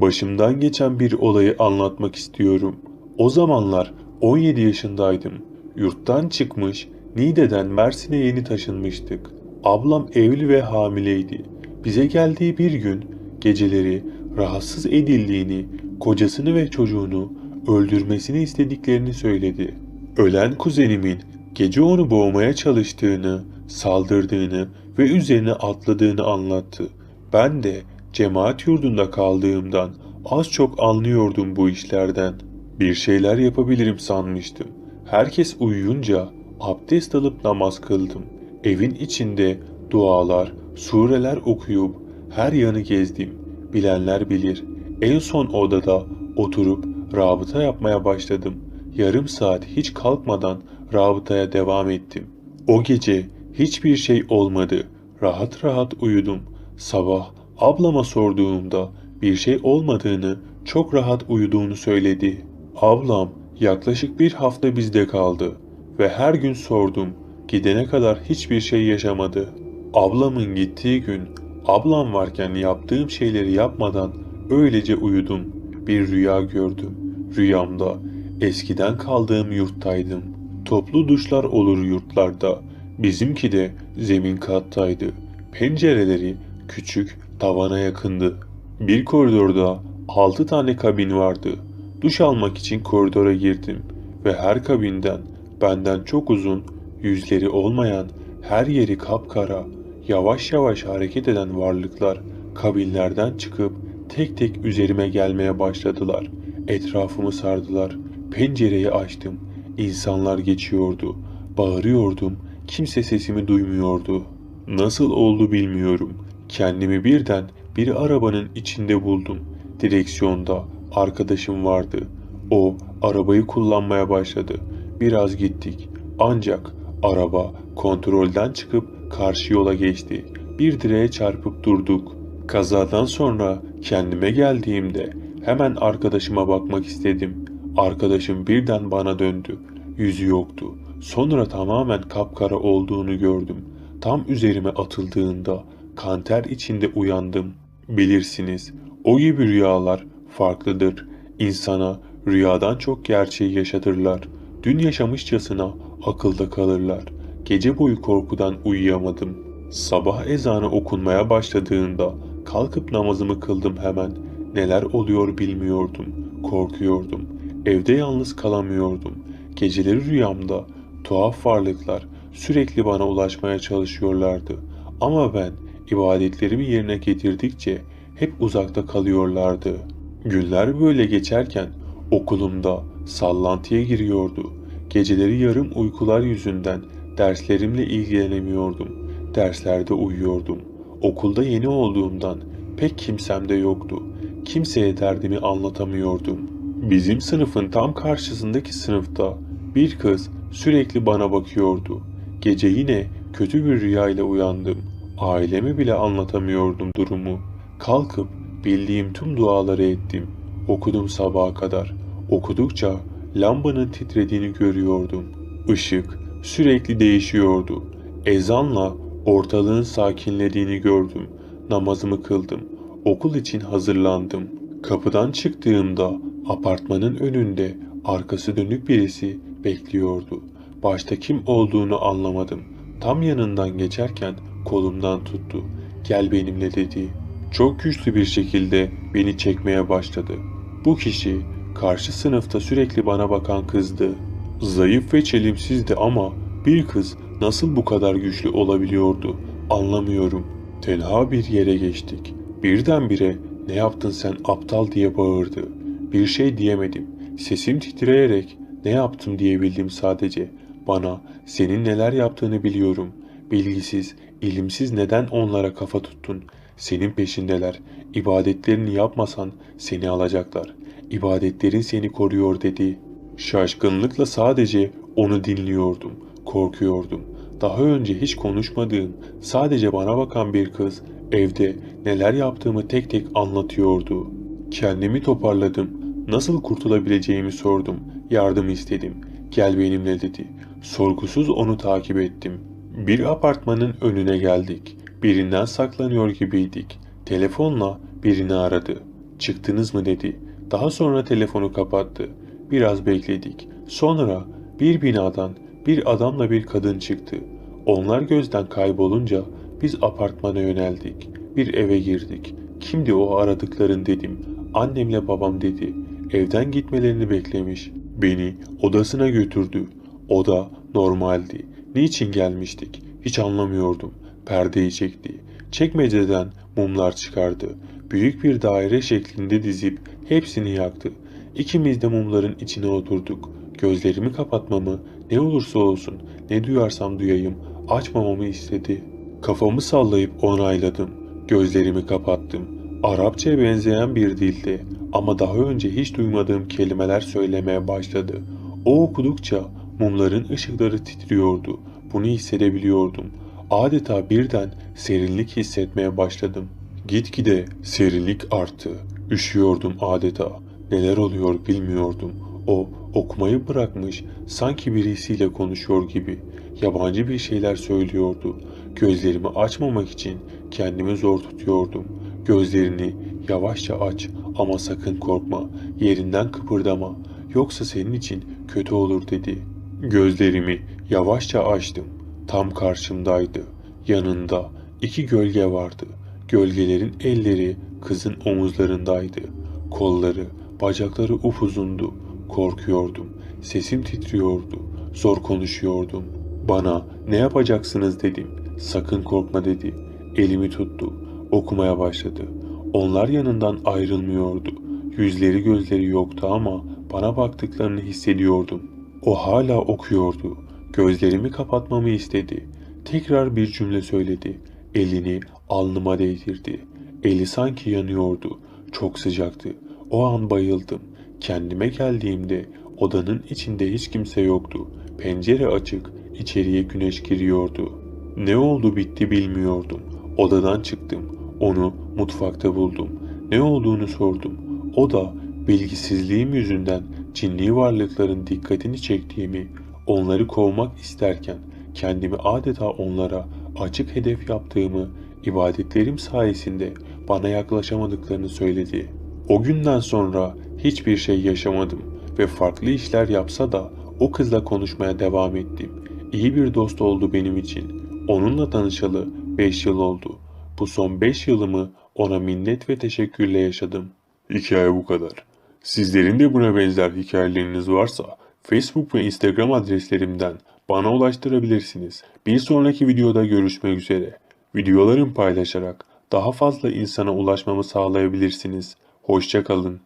Başımdan geçen bir olayı anlatmak istiyorum. O zamanlar 17 yaşındaydım. Yurttan çıkmış, Niğde'den Mersin'e yeni taşınmıştık. Ablam evli ve hamileydi. Bize geldiği bir gün geceleri rahatsız edildiğini, kocasını ve çocuğunu öldürmesini istediklerini söyledi. Ölen kuzenimin gece onu boğmaya çalıştığını, saldırdığını ve üzerine atladığını anlattı. Ben de cemaat yurdunda kaldığımdan az çok anlıyordum bu işlerden. Bir şeyler yapabilirim sanmıştım. Herkes uyuyunca abdest alıp namaz kıldım. Evin içinde dualar, sureler okuyup her yanı gezdim. Bilenler bilir. En son odada oturup rabıta yapmaya başladım. Yarım saat hiç kalkmadan rabıtaya devam ettim. O gece hiçbir şey olmadı. Rahat rahat uyudum. Sabah ablama sorduğumda bir şey olmadığını, çok rahat uyuduğunu söyledi. Ablam yaklaşık bir hafta bizde kaldı ve her gün sordum. Gidene kadar hiçbir şey yaşamadı. Ablamın gittiği gün ablam varken yaptığım şeyleri yapmadan öylece uyudum. Bir rüya gördüm. Rüyamda eskiden kaldığım yurttaydım. Toplu duşlar olur yurtlarda. Bizimki de zemin kattaydı. Pencereleri küçük, tavana yakındı. Bir koridorda altı tane kabin vardı. Duş almak için koridora girdim ve her kabinden benden çok uzun, yüzleri olmayan, her yeri kapkara, yavaş yavaş hareket eden varlıklar kabinlerden çıkıp tek tek üzerime gelmeye başladılar. Etrafımı sardılar. Pencereyi açtım. İnsanlar geçiyordu. Bağırıyordum. Kimse sesimi duymuyordu. Nasıl oldu bilmiyorum. Kendimi birden bir arabanın içinde buldum. Direksiyonda arkadaşım vardı. O arabayı kullanmaya başladı. Biraz gittik. Ancak araba kontrolden çıkıp karşı yola geçti. Bir direğe çarpıp durduk. Kazadan sonra kendime geldiğimde hemen arkadaşıma bakmak istedim. Arkadaşım birden bana döndü. Yüzü yoktu. Sonra tamamen kapkara olduğunu gördüm. Tam üzerime atıldığında kanter içinde uyandım. Bilirsiniz, o gibi rüyalar farklıdır. İnsana rüyadan çok gerçeği yaşatırlar. Dün yaşamışçasına akılda kalırlar. Gece boyu korkudan uyuyamadım. Sabah ezanı okunmaya başladığında kalkıp namazımı kıldım hemen. Neler oluyor bilmiyordum. Korkuyordum. Evde yalnız kalamıyordum. Geceleri rüyamda tuhaf varlıklar sürekli bana ulaşmaya çalışıyorlardı. Ama ben ibadetlerimi yerine getirdikçe hep uzakta kalıyorlardı. Günler böyle geçerken okulumda sallantıya giriyordu. Geceleri yarım uykular yüzünden derslerimle ilgilenemiyordum. Derslerde uyuyordum. Okulda yeni olduğumdan pek kimsem de yoktu. Kimseye derdimi anlatamıyordum. Bizim sınıfın tam karşısındaki sınıfta bir kız sürekli bana bakıyordu. Gece yine kötü bir rüyayla uyandım. Aileme bile anlatamıyordum durumu. Kalkıp bildiğim tüm duaları ettim. Okudum sabaha kadar. Okudukça lambanın titrediğini görüyordum. Işık sürekli değişiyordu. Ezanla ortalığın sakinlediğini gördüm. Namazımı kıldım. Okul için hazırlandım. Kapıdan çıktığımda apartmanın önünde arkası dönük birisi bekliyordu. Başta kim olduğunu anlamadım. Tam yanından geçerken kolumdan tuttu. Gel benimle dedi. Çok güçlü bir şekilde beni çekmeye başladı. Bu kişi karşı sınıfta sürekli bana bakan kızdı. Zayıf ve çelimsizdi ama bir kız nasıl bu kadar güçlü olabiliyordu anlamıyorum. Tenha bir yere geçtik. Birdenbire ne yaptın sen aptal diye bağırdı. Bir şey diyemedim. Sesim titreyerek ne yaptım diyebildim sadece. Bana senin neler yaptığını biliyorum. Bilgisiz, ilimsiz neden onlara kafa tuttun? Senin peşindeler. İbadetlerini yapmasan seni alacaklar. İbadetlerin seni koruyor dedi. Şaşkınlıkla sadece onu dinliyordum. Korkuyordum. Daha önce hiç konuşmadığım, sadece bana bakan bir kız evde neler yaptığımı tek tek anlatıyordu. Kendimi toparladım. Nasıl kurtulabileceğimi sordum. Yardım istedim. Gel benimle dedi. Sorgusuz onu takip ettim. Bir apartmanın önüne geldik. Birinden saklanıyor gibiydik. Telefonla birini aradı. Çıktınız mı dedi. Daha sonra telefonu kapattı. Biraz bekledik. Sonra bir binadan bir adamla bir kadın çıktı. Onlar gözden kaybolunca biz apartmana yöneldik. Bir eve girdik. Kimdi o aradıkların dedim. Annemle babam dedi. Evden gitmelerini beklemiş. Beni odasına götürdü. Oda normaldi. Niçin gelmiştik? Hiç anlamıyordum. Perdeyi çekti. Çekmeceden mumlar çıkardı. Büyük bir daire şeklinde dizip hepsini yaktı. İkimiz de mumların içine oturduk. Gözlerimi kapatmamı, ne olursa olsun, ne duyarsam duyayım, açmamamı istedi. Kafamı sallayıp onayladım. Gözlerimi kapattım. Arapçaya benzeyen bir dildi ama daha önce hiç duymadığım kelimeler söylemeye başladı. O okudukça mumların ışıkları titriyordu. Bunu hissedebiliyordum. Adeta birden serinlik hissetmeye başladım. Gitgide serinlik arttı. Üşüyordum adeta. Neler oluyor bilmiyordum. O okumayı bırakmış, sanki birisiyle konuşuyor gibi. Yabancı bir şeyler söylüyordu. Gözlerimi açmamak için kendimi zor tutuyordum. Gözlerini yavaşça aç ama sakın korkma. Yerinden kıpırdama. Yoksa senin için kötü olur dedi. Gözlerimi yavaşça açtım. Tam karşımdaydı. Yanında iki gölge vardı. Gölgelerin elleri kızın omuzlarındaydı. Kolları, bacakları upuzundu. Korkuyordum. Sesim titriyordu. Zor konuşuyordum. Bana ne yapacaksınız dedim. Sakın korkma dedi. Elimi tuttu. Okumaya başladı. Onlar yanından ayrılmıyordu. Yüzleri gözleri yoktu ama bana baktıklarını hissediyordum. O hala okuyordu. Gözlerimi kapatmamı istedi. Tekrar bir cümle söyledi. Elini alnıma değdirdi. Eli sanki yanıyordu. Çok sıcaktı. O an bayıldım. Kendime geldiğimde odanın içinde hiç kimse yoktu. Pencere açık, içeriye güneş giriyordu. Ne oldu bitti bilmiyordum. Odadan çıktım. Onu mutfakta buldum. Ne olduğunu sordum. O da bilgisizliğim yüzünden cinli varlıkların dikkatini çektiğimi, onları kovmak isterken kendimi adeta onlara açık hedef yaptığımı, ibadetlerim sayesinde bana yaklaşamadıklarını söyledi. O günden sonra hiçbir şey yaşamadım ve farklı işler yapsa da o kızla konuşmaya devam ettim. İyi bir dost oldu benim için. Onunla tanışalı 5 yıl oldu. Bu son 5 yılımı ona minnet ve teşekkürle yaşadım. Hikaye bu kadar. Sizlerin de buna benzer hikayeleriniz varsa Facebook ve Instagram adreslerimden bana ulaştırabilirsiniz. Bir sonraki videoda görüşmek üzere. Videolarımı paylaşarak daha fazla insana ulaşmamı sağlayabilirsiniz. Hoşçakalın.